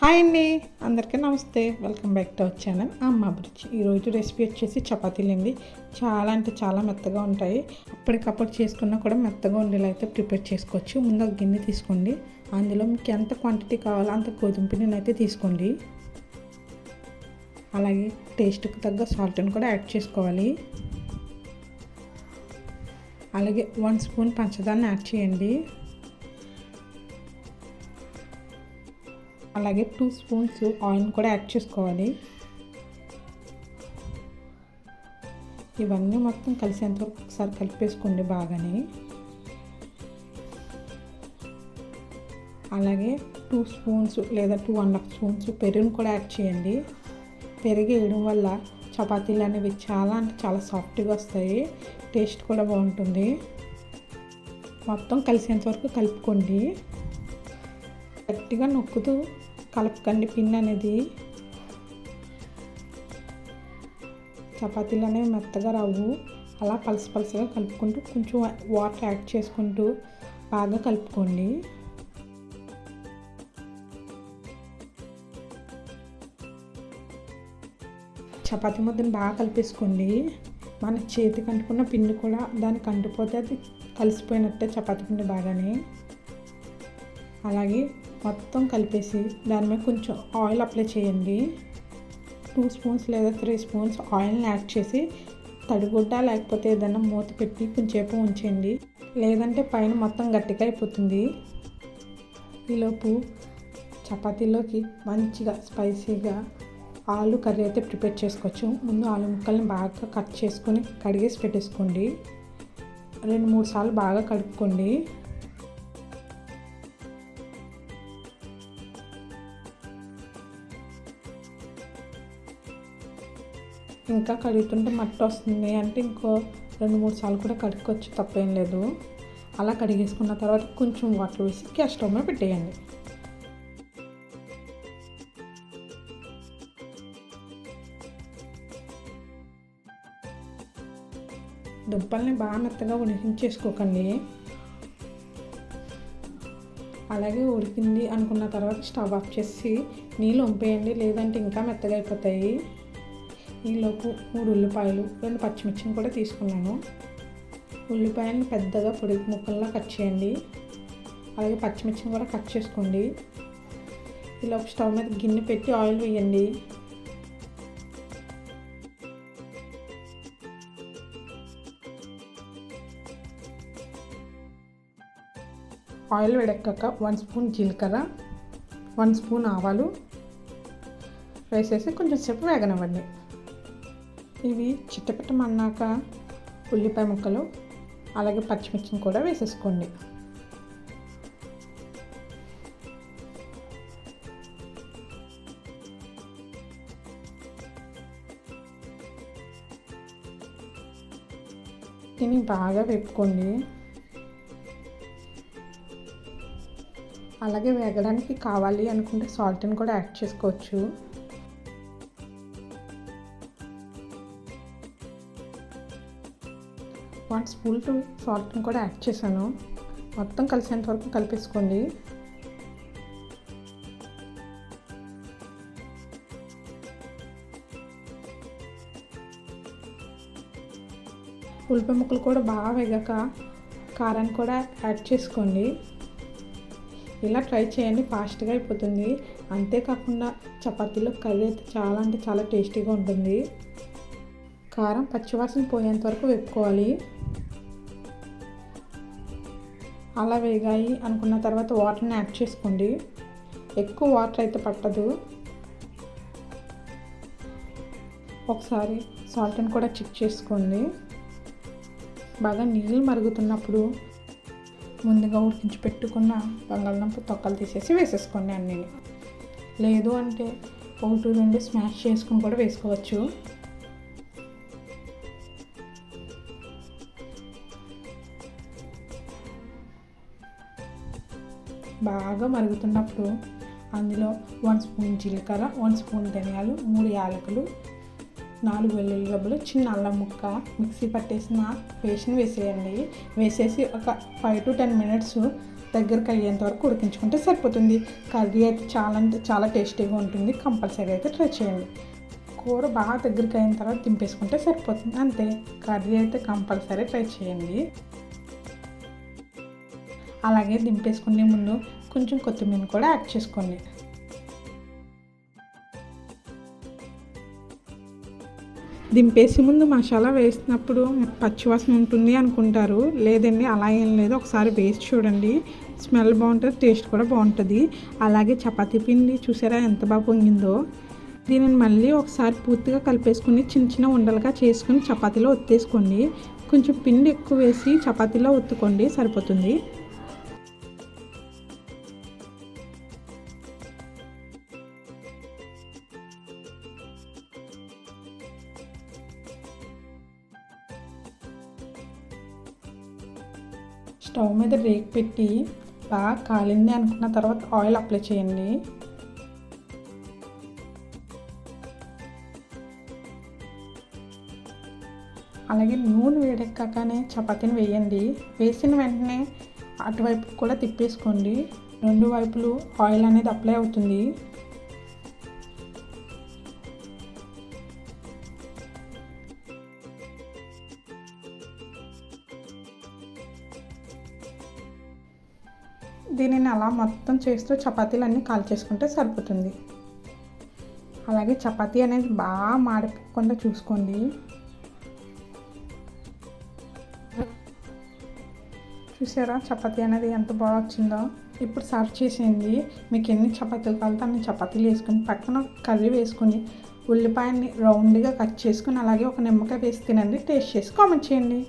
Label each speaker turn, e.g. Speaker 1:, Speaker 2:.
Speaker 1: Hi అండి. అందరికీ నమస్తే. Welcome back to our channel Amma Abhiruchi ఈరోజు రెసిపీ వచ్చేసి చపాతీలు అండి. చాలా అంటే చాలా మెత్తగా ఉంటాయి. అప్పటికప్పుడు చేసుకున్నా కూడా మెత్తగా ఉండేలా అయితే ప్రిపేర్ చేసుకోవచ్చు. ముందు ఒక గిన్నె తీసుకోండి. అందులో మీకు ఎంత క్వాంటిటీ కావాలో అంత గోధుమ పిండిని అయితే తీసుకోండి. అలాగే టేస్ట్కి తగ్గ సాల్ట్ని కూడా యాడ్ చేసుకోవాలి. అలాగే వన్ స్పూన్ పంచదారని యాడ్ చేయండి. అలాగే టూ స్పూన్స్ ఆయిల్ కూడా యాడ్ చేసుకోవాలి. ఇవన్నీ మొత్తం కలిసేంత వరకు ఒకసారి కలిపేసుకోండి బాగానే. అలాగే టూ స్పూన్స్ లేదా టూ అండ్ హాఫ్ స్పూన్స్ పెరుగును కూడా యాడ్ చేయండి. పెరుగు వేయడం వల్ల చపాతీలు అనేవి చాలా అంటే చాలా సాఫ్ట్గా వస్తాయి. టేస్ట్ కూడా బాగుంటుంది. మొత్తం కలిసేంత వరకు కలుపుకోండి. గట్టిగా నొక్కుతూ కలపకండి పిన్ అనేది. చపాతీలు అనేవి మెత్తగా రావు. అలా పలస పలసగా కలుపుకుంటూ కొంచెం వాటర్ యాడ్ చేసుకుంటూ బాగా కలుపుకోండి. చపాతీ ముద్దను బాగా కలిపేసుకోండి. మన చేతికి అంటుకున్న పిండి కూడా దానికి అంటుపోతే అది కలిసిపోయినట్టే చపాతీ పిండి బాగానే. అలాగే మొత్తం కలిపేసి దాని మీద కొంచెం ఆయిల్ అప్లై చేయండి. టూ స్పూన్స్ లేదా త్రీ స్పూన్స్ ఆయిల్ని యాడ్ చేసి తడిగుడ్డ లేకపోతే ఏదైనా మూత పెట్టి కొంచెంసేపు ఉంచండి. లేదంటే పైన మొత్తం గట్టిగా అయిపోతుంది. ఈలోపు చపాతీలోకి మంచిగా స్పైసీగా ఆలు కర్రీ అయితే ప్రిపేర్ చేసుకోవచ్చు. ముందు ఆలు ముక్కల్ని బాగా కట్ చేసుకొని కడిగేసి పెట్టేసుకోండి. రెండు మూడు సార్లు బాగా కడుక్కోండి. ఇంకా కడుగుతుంటే మట్టి వస్తుంది. అంటే ఇంకో రెండు మూడు సార్లు కూడా కడుక్కోవచ్చు తప్పేం లేదు. అలా కడిగేసుకున్న తర్వాత కొంచెం వాటర్ వేసి గ్యాస్ స్టవ్ మీద పెట్టేయండి. దుంపల్ని బాగా మెత్తగా ఉడికించేసుకోకండి. అలాగే ఉడికింది అనుకున్న తర్వాత స్టవ్ ఆఫ్ చేసి నీళ్ళు వంపేయండి. లేదంటే ఇంకా మెత్తగా అయిపోతాయి. ఈలోపు మూడు ఉల్లిపాయలు రెండు పచ్చిమిర్చిని కూడా తీసుకున్నాను. ఉల్లిపాయలను పెద్దగా పొడి ముక్కల్లా కట్ చేయండి. అలాగే పచ్చిమిర్చిని కూడా కట్ చేసుకోండి. ఈలోపు స్టవ్ మీద గిన్నె పెట్టి ఆయిల్ వేయండి. ఆయిల్ వేడెక్కాక వన్ స్పూన్ జీలకర్ర వన్ స్పూన్ ఆవాలు. వేసేసి కొంచెం సేపు వేగనివ్వండి. ఇవి చిట్టపిట్టమన్నాక ఉల్లిపాయ ముక్కలు అలాగే పచ్చిమిర్చిని కూడా వేసేసుకోండి. దీన్ని బాగా వేపుకోండి. అలాగే వేగడానికి కావాలి అనుకుంటే సాల్ట్ని కూడా యాడ్ చేసుకోవచ్చు. స్పూల్ స్పూన్ సాల్ట్ని కూడా యాడ్ చేశాను. మొత్తం కలిసేంత వరకు కలిపేసుకోండి. ఉల్లిపాయ ముక్కలు కూడా బాగా వేగాక కారాన్ని కూడా యాడ్ చేసుకోండి. ఇలా ట్రై చేయండి ఫాస్ట్గా అయిపోతుంది. అంతేకాకుండా చపాతీలో కర్రీ అయితే చాలా అంటే చాలా టేస్టీగా ఉంటుంది. కారం పచ్చివాసన పోయేంత వరకు వేపుకోవాలి. అలా వేగాయి అనుకున్న తర్వాత వాటర్ని యాడ్ చేసుకోండి. ఎక్కువ వాటర్ అయితే పట్టదు. ఒకసారి సాల్ట్ని కూడా చెక్ చేసుకోండి. బాగా నీళ్ళు మరుగుతున్నప్పుడు ముందుగా ఉడికించి పెట్టుకున్న బంగాళదుంప తొక్కలు తీసేసి వేసేసుకోండి అన్నీ లేదు అంటే ఒకటి రెండు స్మాష్ చేసుకుని కూడా వేసుకోవచ్చు. బాగా మరుగుతున్నప్పుడు అందులో వన్ స్పూన్ జీలకర్ర వన్ స్పూన్ ధనియాలు మూడు యాలకులు నాలుగు వెల్లుల్లి రబ్బలు చిన్న అల్లం ముక్క మిక్సీ పట్టేసిన పేస్ట్ని వేసేయండి. వేసేసి ఒక ఫైవ్ టు టెన్ మినిట్స్ దగ్గరికి అయ్యేంత వరకు ఉడికించుకుంటే సరిపోతుంది. కర్రీ అయితే చాలా అంటే చాలా టేస్టీగా ఉంటుంది. కంపల్సరీ అయితే ట్రై చేయండి. కూర బాగా దగ్గరికి అయిన తర్వాత దింపేసుకుంటే సరిపోతుంది. అంతే. కర్రీ అయితే కంపల్సరీ ట్రై చేయండి. అలాగే దింపేసుకునే ముందు కొంచెం కొత్తిమీర కూడా యాడ్ చేసుకోండి. దింపేసి ముందు మసాలా వేసినప్పుడు పచ్చివాసన ఉంటుంది అనుకుంటారు. లేదండి అలా ఏం లేదు. ఒకసారి వేసి చూడండి. స్మెల్ బాగుంటుంది టేస్ట్ కూడా బాగుంటుంది. అలాగే చపాతీ పిండి చూసారా ఎంత బాగా పొంగిందో. దీనిని మళ్ళీ ఒకసారి పూర్తిగా కలిపేసుకుని చిన్న చిన్న ఉండలుగా చేసుకుని చపాతీలో ఒత్తేసుకోండి. కొంచెం పిండి ఎక్కువ వేసి చపాతీలో ఒత్తుకోండి సరిపోతుంది. స్టవ్ మీద రేక్ పెట్టి బాగా కాలింది అనుకున్న తర్వాత ఆయిల్ అప్లై చేయండి. అలాగే నూనె వేడెక్కాకనే చపాతీని వేయండి. వేసిన వెంటనే అటువైపు కూడా తిప్పేసుకోండి. రెండు వైపులు ఆయిల్ అనేది అప్లై అవుతుంది. దీనిని అలా మొత్తం చేస్తూ చపాతీలు అన్నీ కాల్ చేసుకుంటే సరిపోతుంది. అలాగే చపాతీ అనేది బాగా మాడిపోకుండా చూసుకోండి. చూసారా చపాతీ అనేది ఎంత బాగా వచ్చిందో? ఇప్పుడు సర్వ్ చేసేయండి. మీకు ఎన్ని చపాతీలు కావాలంటే అన్ని చపాతీలు వేసుకుని పక్కన కర్రీ వేసుకొని ఉల్లిపాయని రౌండ్గా కట్ చేసుకుని అలాగే ఒక నిమ్మకాయ వేసి తినండి. టేస్ట్ చేసి కామెంట్ చేయండి.